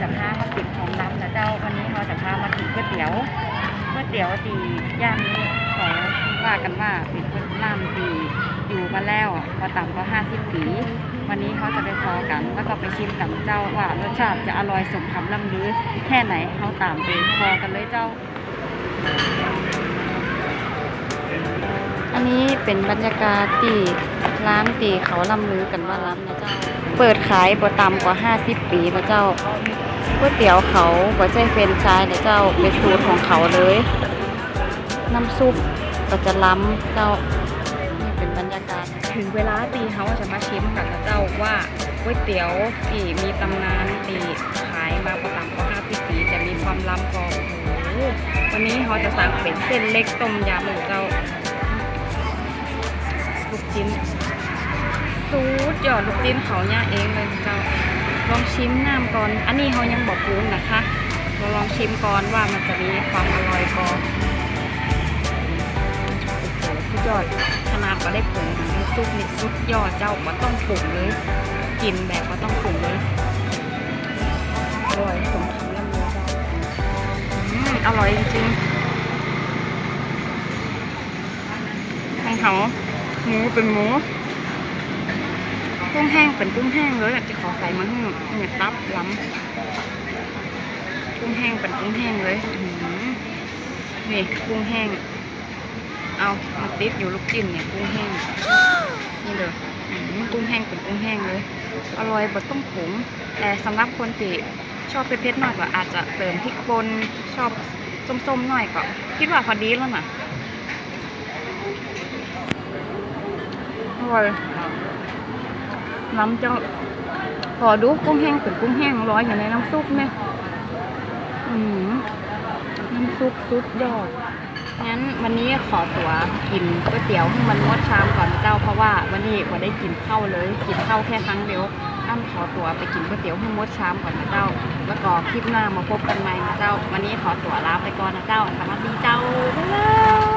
จะพามาติดของลำนะเจ้าวันนี้เราจะพามากินก๋วยเตี๋ยวก๋วยเตี๋ยวตีย่านนี้ของว่ากันว่าเป็นก๋วยน้ำตีอยู่มาแล้วพอต่ำกว่าห้าสิบปี วันนี้เขาจะไปพอกันแล้วก็ไปชิมกับเจ้าว่ารสชาติจะอร่อยสมคำล่ำลือแค่ไหนเขาตามไปพอกันเลยเจ้า อันนี้เป็นบรรยากาศที่ ร้านตีเขาล่ำลือกันว่าร้านนะเจ้า เปิดขายบ่ต่ำกว่า 50 ปีนะเจ้าก๋วยเตี๋ยวเขาบ่ใช่เฟรนไชส์นะเจ้าเป็นสูตรของเขาเลย น้ำซุปก็จะล้ำเจ้านี่เป็นบรรยากาศ ถึงเวลาตีเขาจะมาชิมกันนะเจ้าว่าก๋วยเตี๋ยวที่มีตำนานที่ขายมาประต่ำกว่า50ปีแต่มีความล้ำกอ้โหวันนี้เขาจะสั่งเป็นเส้นเล็กต้มยำนะเจ้าลูกชิ้น สูดยอดลูกชิ้นเขาเนี่ยเองเลยเจ้าลองชิมน้ำก่อน อันนี้เขายังบอกปรุงนะคะ เราลองชิมก่อนว่ามันจะมีความอร่อยก่อนโอ้โหสุดยอดขนาดก็ได้ปรุงน้ำซุปนี่สุดยอดเจ้าก็ต้องปรุงเลยกินแบบก็ต้องปรุงเลยอร่อยสมคำล่ำลือเจ้าอืมอร่อยจริงๆของเขาหมูเป็นหมู กุ้งแห้งเป็นกุ้งแห้งเลยอะจะขอใส่มาให้เนี่ยตับล้ำกุ้งแห้งเป็นกุ้งแห้งเลยนี่กุ้งแห้ง เอามาติดอยู่ลูกจิ้มเนี่ยกุ้งแห้งนี่เลยอื้อกุ้งแห้งเป็นกุ้งแห้งเลย อร่อยแบดต้องผงแต่สำหรับคนที่ชอบเผ็ดๆหน่อยก็อาจจะเติมพริกป่นชอบส้มๆหน่อยก็คิดว่าพอดีแล้วนะอร่อย น้ำจะขอดูกุ้งแห้งเป็นกุ้งแห้งร้อยอยู่ในน้ำซุปเนี่ยอืมน้ำซุปสุดยอดงั้นวันนี้ขอตัวกินก๋วยเตี๋ยวให้มันงดชามก่อนเจ้าเพราะว่าวันนี้ว่าได้กินข้าวเลย กินข้าวแค่ครั้งเดียวอ้ำขอตัวไปกินก๋วยเตี๋ยวให้มดชามก่อนนะเจ้า แล้วก็คลิปหน้ามาพบกันใหม่นะเจ้า วันนี้ขอตัวลาไปก่อนนะเจ้าสวัสดีเจ้าบ๊ายบาย